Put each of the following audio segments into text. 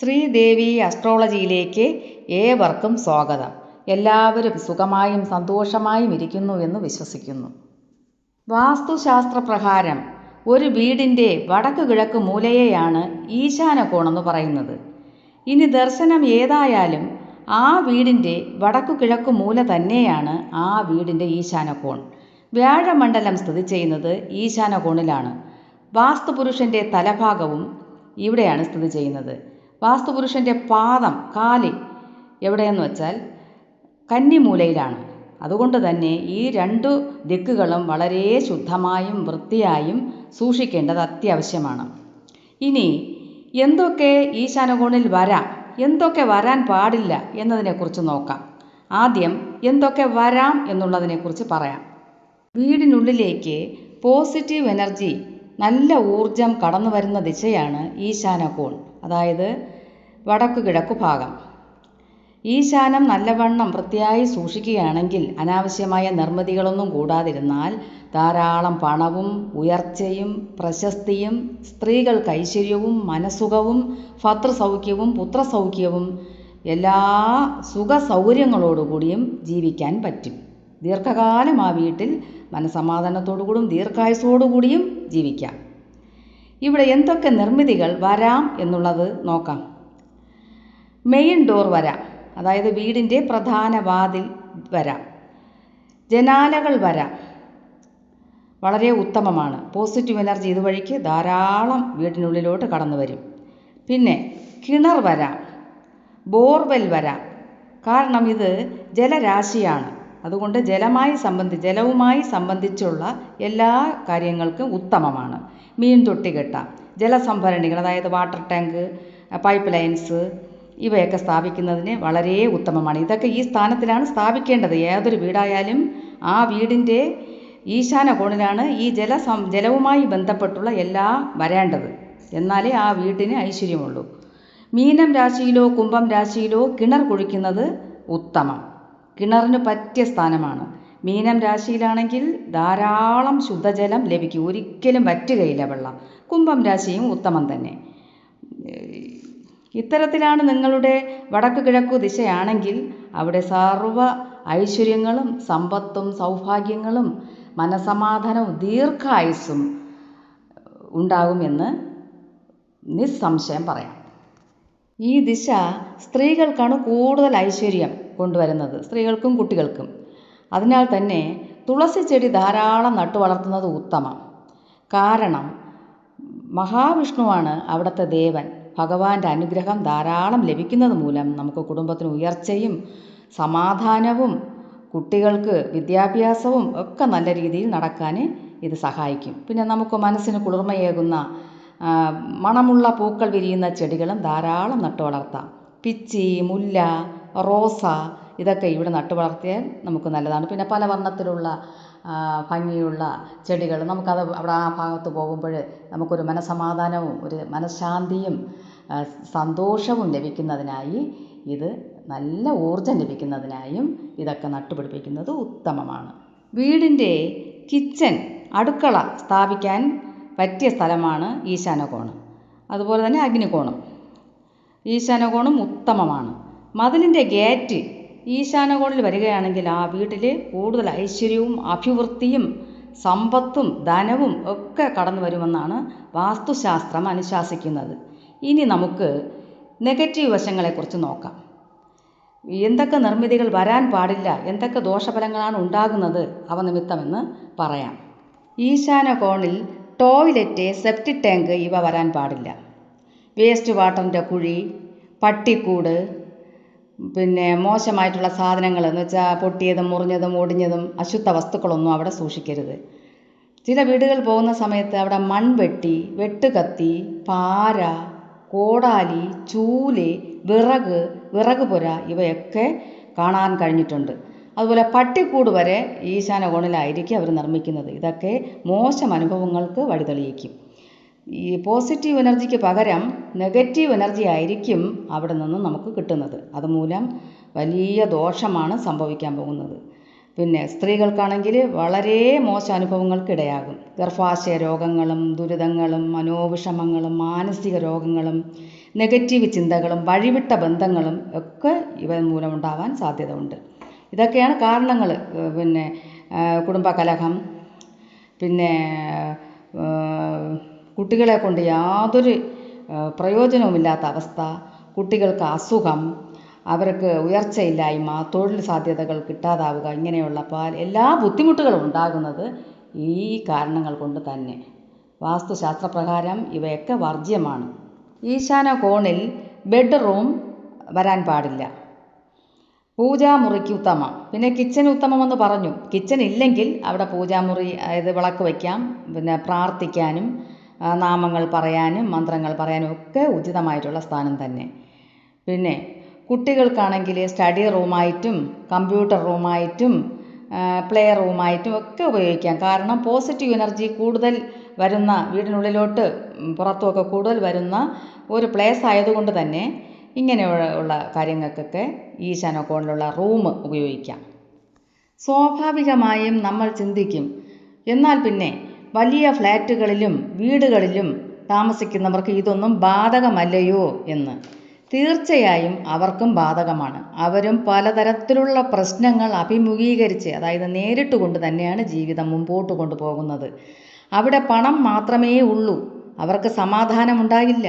ശ്രീദേവി അസ്ട്രോളജിയിലേക്ക് ഏവർക്കും സ്വാഗതം. എല്ലാവരും സുഖമായും സന്തോഷമായും ഇരിക്കുന്നു എന്ന് വിശ്വസിക്കുന്നു. വാസ്തുശാസ്ത്രപ്രകാരം ഒരു വീടിന്റെ വടക്ക് കിഴക്ക് മൂലയെയാണ് ഈശാനകോണെന്ന് പറയുന്നത്. ഇനി ദർശനം ഏതായാലും ആ വീടിന്റെ വടക്കു കിഴക്ക് മൂല തന്നെയാണ് ആ വീടിന്റെ ഈശാനകോൺ. വ്യാഴമണ്ഡലം സ്ഥിതി ചെയ്യുന്നത് ഈശാനകോണിലാണ്. വാസ്തുപുരുഷന്റെ തലഭാഗവും ഇവിടെയാണ് സ്ഥിതി ചെയ്യുന്നത്. വാസ്തുപുരുഷന്റെ പാദം കാൽ എവിടെയെന്ന് വെച്ചാൽ കന്നിമൂലയിലാണ്. അതുകൊണ്ട് തന്നെ ഈ രണ്ടു ദിക്കുകളും വളരെ ശുദ്ധമായും വൃത്തിയായും സൂക്ഷിക്കേണ്ടത് അത്യാവശ്യമാണ്. ഇനി എന്തൊക്കെ ഈശാനകോണിൽ വരാം എന്തൊക്കെ വരാൻ പാടില്ല എന്നതിനെക്കുറിച്ച് നോക്കാം. ആദ്യം എന്തൊക്കെ വരാം എന്നുള്ളതിനെക്കുറിച്ച് പറയാം. വീടിനുള്ളിലേക്ക് പോസിറ്റീവ് എനർജി നല്ല ഊർജം കടന്നു വരുന്ന ദിശയാണ് ഈശാനകോൺ അതായത് വടക്കു കിഴക്കു ഭാഗം. ഈശാനം നല്ലവണ്ണം വൃത്തിയായി സൂക്ഷിക്കുകയാണെങ്കിൽ അനാവശ്യമായ നിർമ്മിതികളൊന്നും കൂടാതിരുന്നാൽ ധാരാളം പണവും ഉയർച്ചയും പ്രശസ്തിയും സ്ത്രീകൾക്ക് ഐശ്വര്യവും മനസുഖവും ഭർത്തൃസൗഖ്യവും പുത്രസൗഖ്യവും എല്ലാ സുഖ സൗകര്യങ്ങളോടുകൂടിയും ജീവിക്കാൻ പറ്റും. ദീർഘകാലം ആ വീട്ടിൽ മനസമാധാനത്തോടുകൂടിയും ദീർഘായുസോടുകൂടിയും ജീവിക്കാം. ഇവിടെ എന്തൊക്കെ നിർമ്മിതികൾ വരാം എന്നുള്ളത് നോക്കാം. മെയിൻ ഡോർ വരാം അതായത് വീടിന്റെ പ്രധാന വാതിൽ വരാം. ജനാലകൾ വരാം. വളരെ ഉത്തമമാണ്. പോസിറ്റീവ് എനർജി ഇതുവഴിക്ക് ധാരാളം വീടിനുള്ളിലോട്ട് കടന്നു വരും. പിന്നെ കിണർ വരാം ബോർവെൽ വരാം. കാരണം ഇത് ജലരാശിയാണ്. അതുകൊണ്ട് ജലമായി സംബന്ധി ജലവുമായി സംബന്ധിച്ചുള്ള എല്ലാ കാര്യങ്ങൾക്കും ഉത്തമമാണ്. മീൻ തൊട്ടി കെട്ടാം ജലസംഭരണികൾ അതായത് വാട്ടർ ടാങ്ക് പൈപ്പ് ലൈൻസ് ഇവയൊക്കെ സ്ഥാപിക്കുന്നതിന് വളരെ ഉത്തമമാണ്. ഇതൊക്കെ ഈ സ്ഥാനത്തിലാണ് സ്ഥാപിക്കേണ്ടത്. ഏതൊരു വീടായാലും ആ വീടിന്റെ ഈശാന കോണിലാണ് ഈ ജല ജലവുമായി ബന്ധപ്പെട്ടുള്ള എല്ലാ വരേണ്ടത്. എന്നാലേ ആ വീട്ടിന് ഐശ്വര്യമുള്ളൂ. മീനം രാശിയിലോ കുംഭം രാശിയിലോ കിണർ കുഴിക്കുന്നത് ഉത്തമം. കിണറിന് പറ്റിയ സ്ഥാനമാണ്. മീനം രാശിയിലാണെങ്കിൽ ധാരാളം ശുദ്ധജലം ലഭിക്കും. ഒരിക്കലും വറ്റുകയില്ല വെള്ളം. കുംഭം രാശിയും ഉത്തമം തന്നെ. ഇത്തരത്തിലാണ് നിങ്ങളുടെ വടക്ക് കിഴക്കു ദിശയാണെങ്കിൽ അവിടെ സർവ ഐശ്വര്യങ്ങളും സമ്പത്തും സൗഭാഗ്യങ്ങളും മനസമാധാനവും ദീർഘായുസ്സും ഉണ്ടാകുമെന്ന് നിസ്സംശയം പറയാം. ഈ ദിശ സ്ത്രീകൾക്കാണ് കൂടുതൽ ഐശ്വര്യം. കൊണ്ടുവരുന്നത് സ്ത്രീകൾക്കും കുട്ടികൾക്കും. അതിനാൽ തന്നെ തുളസി ചെടി ധാരാളം നട്ടു വളർത്തുന്നത് ഉത്തമം. കാരണം മഹാവിഷ്ണുവാണ് അവിടുത്തെ ദേവൻ. ഭഗവാന്റെ അനുഗ്രഹം ധാരാളം ലഭിക്കുന്നത് മൂലം നമുക്ക് കുടുംബത്തിന് ഉയർച്ചയും സമാധാനവും കുട്ടികൾക്ക് വിദ്യാഭ്യാസവും ഒക്കെ നല്ല രീതിയിൽ നടക്കാൻ ഇത് സഹായിക്കും. പിന്നെ നമുക്ക് മനസ്സിന് കുളിർമയേകുന്ന മണമുള്ള പൂക്കൾ വിരിയുന്ന ചെടികളും ധാരാളം നട്ടു വളർത്താം. പിച്ചി മുല്ല റോസ ഇതൊക്കെ ഇവിടെ നട്ടു വളർത്തിയാൽ നമുക്ക് നല്ലതാണ്. പിന്നെ പല വർണത്തിലുള്ള ഭംഗിയുള്ള ചെടികൾ നമുക്കത് അവിടെ ആ ഭാഗത്ത് പോകുമ്പോൾ നമുക്കൊരു മനസമാധാനവും ഒരു മനഃശാന്തിയും സന്തോഷവും ലഭിക്കുന്നതിനായി ഇത് നല്ല ഊർജം ലഭിക്കുന്നതിനായും ഇതൊക്കെ നട്ടുപിടിപ്പിക്കുന്നത് ഉത്തമമാണ്. വീടിന്റെ കിച്ചൻ അടുക്കള സ്ഥാപിക്കാൻ പറ്റിയ സ്ഥലമാണ് ഈശാനകോണം. അതുപോലെ തന്നെ അഗ്നികോണം. ഈശാനകോണം ഉത്തമമാണ്. മതിലിന്റെ ഗേറ്റ് ഈശാനകോണിൽ വരികയാണെങ്കിൽ ആ വീട്ടിൽ കൂടുതൽ ഐശ്വര്യവും അഭിവൃദ്ധിയും സമ്പത്തും ധനവും ഒക്കെ കടന്നു വരുമെന്നാണ് വാസ്തുശാസ്ത്രം അനുശാസിക്കുന്നത്. ഇനി നമുക്ക് നെഗറ്റീവ് വശങ്ങളെക്കുറിച്ച് നോക്കാം. എന്തൊക്കെ നിർമ്മിതികൾ വരാൻ പാടില്ല എന്തൊക്കെ ദോഷഫലങ്ങളാണ് ഉണ്ടാകുന്നത് അവ നിമിത്തമെന്ന് പറയാം. ഈശാന കോണിൽ ടോയ്ലറ്റ് സെപ്റ്റി ടാങ്ക് ഇവ വരാൻ പാടില്ല. വേസ്റ്റ് വാട്ടറിന്റെ കുഴി പട്ടിക്കൂട് പിന്നെ മോശമായിട്ടുള്ള സാധനങ്ങൾ എന്ന് വെച്ചാൽ പൊട്ടിയതും മുറിഞ്ഞതും ഒടിഞ്ഞതും അശുദ്ധ വസ്തുക്കളൊന്നും അവിടെ സൂക്ഷിക്കരുത്. ചില വീടുകൾ പോകുന്ന സമയത്ത് അവിടെ മൺവെട്ടി വെട്ടുകത്തി പാര കോടാലി ചൂൽ വിറക് വിറക് പുര ഇവയൊക്കെ കാണാൻ കഴിഞ്ഞിട്ടുണ്ട്. അതുപോലെ പട്ടിക്കൂട് വരെ ഈശാന കോണിലായിരിക്കും അവർ നിർമ്മിക്കുന്നത്. ഇതൊക്കെ മോശം അനുഭവങ്ങൾക്ക് വഴിതെളിയിക്കും. ഈ പോസിറ്റീവ് എനർജിക്ക് പകരം നെഗറ്റീവ് എനർജി ആയിരിക്കും അവിടെ നിന്ന് നമുക്ക് കിട്ടുന്നത്. അതുമൂലം വലിയ ദോഷമാണ് സംഭവിക്കാൻ പോകുന്നത്. പിന്നെ സ്ത്രീകൾക്കാണെങ്കിൽ വളരെ മോശം അനുഭവങ്ങൾക്കിടയാകും. ഗർഭാശയ രോഗങ്ങളും ദുരിതങ്ങളും മനോവിഷമങ്ങളും മാനസിക രോഗങ്ങളും നെഗറ്റീവ് ചിന്തകളും വഴിവിട്ട ബന്ധങ്ങളും ഒക്കെ ഇവ മൂലമുണ്ടാവാൻ സാധ്യത ഉണ്ട് ഇതൊക്കെയാണ് കാരണങ്ങൾ. പിന്നെ കുടുംബകലഹം പിന്നെ കുട്ടികളെ കൊണ്ട് യാതൊരു പ്രയോജനവുമില്ലാത്ത അവസ്ഥ കുട്ടികൾക്ക് അസുഖം അവർക്ക് ഉയർച്ചയില്ലായ്മ തൊഴിൽ സാധ്യതകൾ കിട്ടാതാവുക ഇങ്ങനെയുള്ള പല എല്ലാ ബുദ്ധിമുട്ടുകളും ഉണ്ടാകുന്നത് ഈ കാരണങ്ങൾ കൊണ്ട് തന്നെ. വാസ്തുശാസ്ത്രപ്രകാരം ഇവയൊക്കെ വർജ്യമാണ്. ഈശാന കോണിൽ ബെഡ്റൂം വരാൻ പാടില്ല. പൂജാമുറിക്ക് ഉത്തമം. പിന്നെ കിച്ചൺ ഉത്തമമെന്ന് പറഞ്ഞു. കിച്ചൺ ഇല്ലെങ്കിൽ അവിടെ പൂജാമുറി അതായത് വിളക്ക് വയ്ക്കാം പിന്നെ പ്രാർത്ഥിക്കാനും നാമങ്ങൾ പറയാനും മന്ത്രങ്ങൾ പറയാനും ഒക്കെ ഉചിതമായിട്ടുള്ള സ്ഥാനം തന്നെ. പിന്നെ കുട്ടികൾക്കാണെങ്കിൽ സ്റ്റഡി റൂമായിട്ടും കമ്പ്യൂട്ടർ റൂമായിട്ടും പ്ലേ റൂമായിട്ടും ഒക്കെ ഉപയോഗിക്കാം. കാരണം പോസിറ്റീവ് എനർജി കൂടുതൽ വരുന്ന വീടിനുള്ളിലോട്ട് പുറത്തുമൊക്കെ കൂടുതൽ വരുന്ന ഒരു പ്ലേസ് ആയതുകൊണ്ട് തന്നെ ഇങ്ങനെയുള്ള കാര്യങ്ങൾക്കൊക്കെ ഈ ശനകോണിലുള്ള റൂം ഉപയോഗിക്കാം. സ്വാഭാവികമായും നമ്മൾ ചിന്തിക്കും എന്നാൽ പിന്നെ വലിയ ഫ്ലാറ്റുകളിലും വീടുകളിലും താമസിക്കുന്നവർക്ക് ഇതൊന്നും ബാധകമല്ലയോ എന്ന്. തീർച്ചയായും അവർക്കും ബാധകമാണ്. അവരും പലതരത്തിലുള്ള പ്രശ്നങ്ങൾ അഭിമുഖീകരിച്ച് അതായത് നേരിട്ട് കൊണ്ട് തന്നെയാണ് ജീവിതം മുമ്പോട്ട് കൊണ്ടുപോകുന്നത്. അവിടെ പണം മാത്രമേ ഉള്ളൂ. അവർക്ക് സമാധാനമുണ്ടാകില്ല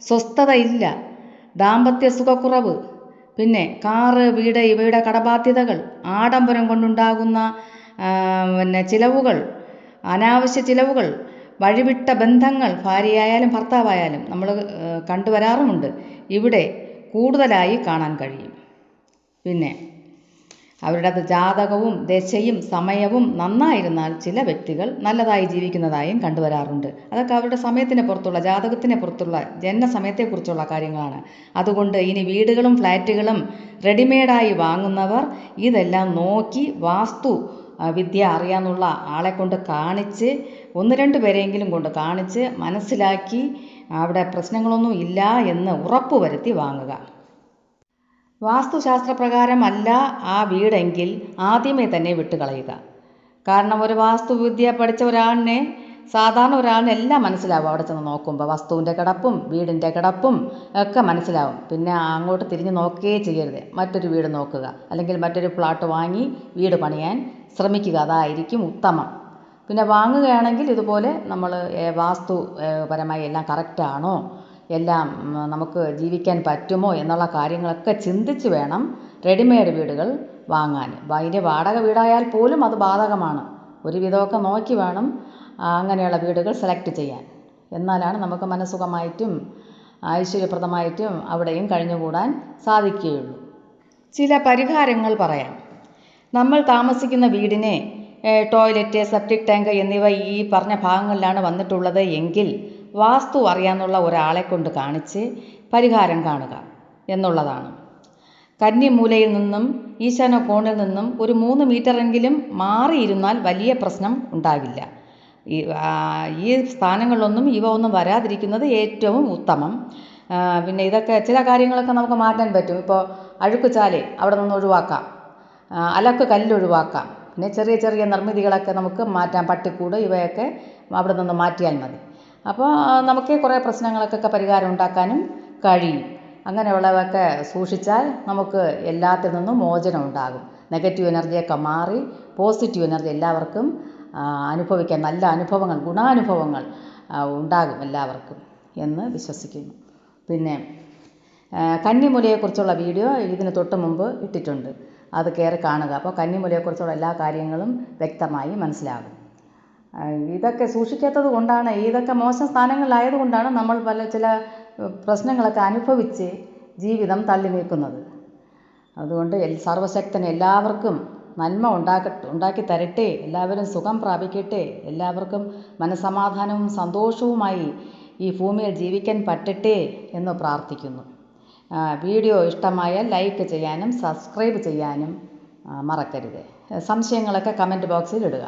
സ്വസ്ഥതയില്ല. ദാമ്പത്യ സുഖക്കുറവ്. പിന്നെ കാറ് വീട് ഇവയുടെ കടബാധ്യതകൾ ആഡംബരം കൊണ്ടുണ്ടാകുന്ന പിന്നെ ചിലവുകൾ. അനാവശ്യ ചിലവുകൾ വഴിവിട്ട ബന്ധങ്ങൾ ഭാര്യയായാലും ഭർത്താവായാലും നമ്മൾ കണ്ടുവരാറുമുണ്ട്. ഇവിടെ കൂടുതലായി കാണാൻ കഴിയും. പിന്നെ അവരുടെ ജാതകവും ദശയും സമയവും നന്നായിരുന്നാൽ ചില വ്യക്തികൾ നല്ലതായി ജീവിക്കുന്നതായും കണ്ടുവരാറുണ്ട്. അതൊക്കെ അവരുടെ സമയത്തിന് പുറത്തുള്ള ജാതകത്തിന് പുറത്തുള്ള ജനന സമയത്തെക്കുറിച്ചുള്ള കാര്യങ്ങളാണ്. അതുകൊണ്ട് ഇനി വീടുകളും ഫ്ലാറ്റുകളും റെഡിമെയ്ഡായി വാങ്ങുന്നവർ ഇതെല്ലാം നോക്കി വാസ്തു വിദ്യ അറിയാമെന്നുള്ള ആളെ കൊണ്ട് കാണിച്ച് ഒന്ന് രണ്ട് പേരെങ്കിലും കൊണ്ട് കാണിച്ച് മനസ്സിലാക്കി അവിടെ പ്രശ്നങ്ങളൊന്നും ഇല്ല എന്ന് ഉറപ്പ് വരുത്തി വാങ്ങുക. വാസ്തുശാസ്ത്രപ്രകാരമല്ല ആ വീടെങ്കിൽ ആദ്യമേ തന്നെ വിട്ടുകളയുക. കാരണം ഒരു വാസ്തുവിദ്യ പഠിച്ച ഒരാളിനെ സാധാരണ ഒരാളിന് എല്ലാം മനസ്സിലാവും അവിടെ ചെന്ന് നോക്കുമ്പോൾ വസ്തുവിന്റെ കിടപ്പും വീടിന്റെ കിടപ്പും ഒക്കെ മനസ്സിലാവും. പിന്നെ അങ്ങോട്ട് തിരിഞ്ഞ് നോക്കുകയേ ചെയ്യരുത്. മറ്റൊരു വീട് നോക്കുക. അല്ലെങ്കിൽ മറ്റൊരു പ്ലാട്ട് വാങ്ങി വീട് പണിയാൻ ശ്രമിക്കുക അതായിരിക്കും ഉത്തമം. പിന്നെ വാങ്ങുകയാണെങ്കിൽ ഇതുപോലെ നമ്മൾ വാസ്തു പരമായി എല്ലാം കറക്റ്റാണോ എല്ലാം നമുക്ക് ജീവിക്കാൻ പറ്റുമോ? എന്നുള്ള കാര്യങ്ങളൊക്കെ ചിന്തിച്ച് വേണം റെഡിമെയ്ഡ് വീടുകൾ വാങ്ങാൻ. അതിന്റെ വാടക വീടായാൽ പോലും അത് ബാധകമാണ്. ഒരു വിധമൊക്കെ നോക്കി വേണം അങ്ങനെയുള്ള വീടുകൾ സെലക്ട് ചെയ്യാൻ. എന്നാലാണ് നമുക്ക് മനസുഖമായിട്ടും ഐശ്വര്യപ്രദമായിട്ടും അവിടെയും കഴിഞ്ഞുകൂടാൻ സാധിക്കുകയുള്ളൂ. ചില പരിഹാരങ്ങൾ പറയാം. നമ്മൾ താമസിക്കുന്ന വീടിന് ടോയ്ലറ്റ് സെപ്റ്റിക് ടാങ്ക് എന്നിവ ഈ പറഞ്ഞ ഭാഗങ്ങളിലാണ് വന്നിട്ടുള്ളത് എങ്കിൽ വാസ്തു അറിയാമെന്നുള്ള ഒരാളെ കൊണ്ട് കാണിച്ച് പരിഹാരം കാണുക എന്നുള്ളതാണ്. കന്നിമൂലയിൽ നിന്നും ഈശാന കോണിൽ നിന്നും ഒരു മൂന്ന് മീറ്ററെങ്കിലും മാറിയിരുന്നാൽ വലിയ പ്രശ്നം ഉണ്ടാകില്ല ഈ ഈ സ്ഥാനങ്ങളിലൊന്നും ഇവ ഒന്നും വരാതിരിക്കുന്നത് ഏറ്റവും ഉത്തമം. പിന്നെ ഇതൊക്കെ ചില കാര്യങ്ങളൊക്കെ നമുക്ക് മാറ്റാൻ പറ്റും. ഇപ്പോൾ അഴുക്കുചാൽ അവിടെ നിന്ന് ഒഴിവാക്കാം. അലക്ക് കല്ലൊഴിവാക്കാം. പിന്നെ ചെറിയ ചെറിയ നിർമ്മിതികളൊക്കെ നമുക്ക് മാറ്റാം പട്ടിക്കൂട് ഇവയൊക്കെ അവിടെ നിന്ന് മാറ്റിയാൽ മതി. അപ്പോൾ നമുക്ക് കുറേ പ്രശ്നങ്ങൾക്കൊക്കെ പരിഹാരം ഉണ്ടാക്കാനും കഴിയും. അങ്ങനെയുള്ളവയൊക്കെ സൂക്ഷിച്ചാൽ നമുക്ക് എല്ലാത്തിൽ നിന്നും മോചനം ഉണ്ടാകും. നെഗറ്റീവ് എനർജിയൊക്കെ മാറി പോസിറ്റീവ് എനർജി എല്ലാവർക്കും അനുഭവിക്കാൻ നല്ല അനുഭവങ്ങൾ ഗുണാനുഭവങ്ങൾ ഉണ്ടാകും എല്ലാവർക്കും എന്ന് വിശ്വസിക്കുന്നു. പിന്നെ കന്നിമൂലയെക്കുറിച്ചുള്ള വീഡിയോ ഇതിന് തൊട്ട് മുമ്പ് ഇട്ടിട്ടുണ്ട്. അത് കയറി കാണുക. അപ്പോൾ കന്നിമൂലയെക്കുറിച്ചുള്ള എല്ലാ കാര്യങ്ങളും വ്യക്തമായി മനസ്സിലാകും. ഇതൊക്കെ സൂക്ഷിക്കാത്തത് കൊണ്ടാണ് ഇതൊക്കെ മോശം സ്ഥാനങ്ങളിലായതുകൊണ്ടാണ് നമ്മൾ പല ചില പ്രശ്നങ്ങളൊക്കെ അനുഭവിച്ച് ജീവിതം തള്ളി നീക്കുന്നത്. അതുകൊണ്ട് സർവശക്തൻ എല്ലാവർക്കും നന്മ ഉണ്ടാക്ക ഉണ്ടാക്കി തരട്ടെ. എല്ലാവരും സുഖം പ്രാപിക്കട്ടെ. എല്ലാവർക്കും മനസമാധാനവും സന്തോഷവുമായി ഈ ഭൂമിയിൽ ജീവിക്കാൻ പറ്റട്ടെ എന്ന് പ്രാർത്ഥിക്കുന്നു. വീഡിയോ ഇഷ്ടമായാൽ ലൈക്ക് ചെയ്യാനും സബ്സ്ക്രൈബ് ചെയ്യാനും മറക്കരുത്. സംശയങ്ങളൊക്കെ കമന്റ് ബോക്സിൽ ഇടുക.